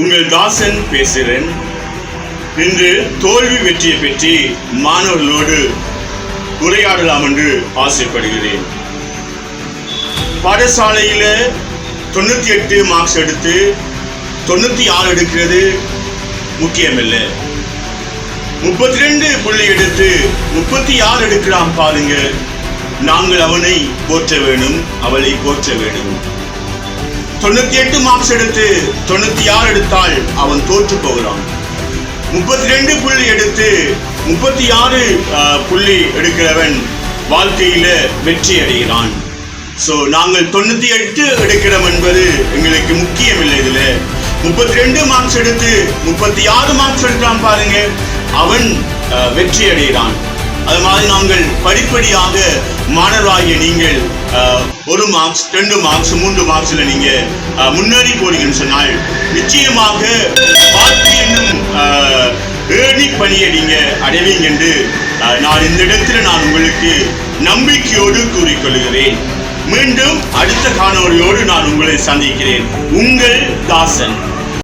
உங்கள் தாசன் பேசுகிறேன். இன்று தோல்வி வெற்றியை பற்றி மாணவர்களோடு உரையாடலாம் என்று ஆசைப்படுகிறேன். பாடசாலையில் தொண்ணூத்தி எட்டு மார்க்ஸ் எடுத்து தொண்ணூத்தி ஆறு எடுக்கிறது முக்கியமில்லை. முப்பத்தி ரெண்டு புள்ளி எடுத்து முப்பத்தி ஆறு எடுக்கிறான் பாருங்க. நாங்கள் அவனை போற்ற வேணும் அவளை போற்ற வேணும் தொண்ணூத்தி எட்டு மார்க்ஸ் எடுத்து தொண்ணூத்தி ஆறு எடுத்தால் அவன் தோற்று போகிறான். முப்பத்தி ரெண்டு புள்ளி எடுத்து முப்பத்தி ஆறு புள்ளி எடுக்கிறவன் வாழ்க்கையில வெற்றி அடைகிறான். ஸோ நாங்கள் தொண்ணூத்தி எட்டு எடுக்கிறோம் என்பது எங்களுக்கு முக்கியம் இல்லை இதுல. முப்பத்தி ரெண்டு மார்க்ஸ் எடுத்து முப்பத்தி ஆறு மார்க்ஸ் எடுக்கிறான் பாருங்க. அவன் வெற்றி அடைகிறான். அது மாதிரி நாங்கள் படிப்படியாக மாணவராகிய நீங்கள் ஒரு மார்க்ஸ் ரெண்டு மார்க்ஸ் மூன்று மார்க்ஸ்ல நீங்க முன்னேறி போறீங்கன்னு சொன்னால் நிச்சயமாக பார்த்து என்னும் ஏணி பணியை நீங்க அடைவீங்க என்று நான் இந்த இடத்துல நான் உங்களுக்கு நம்பிக்கையோடு கூறிக்கொள்கிறேன். மீண்டும் அடுத்த காணொலியோடு நான் உங்களை சந்திக்கிறேன். உங்கள் தாசன்.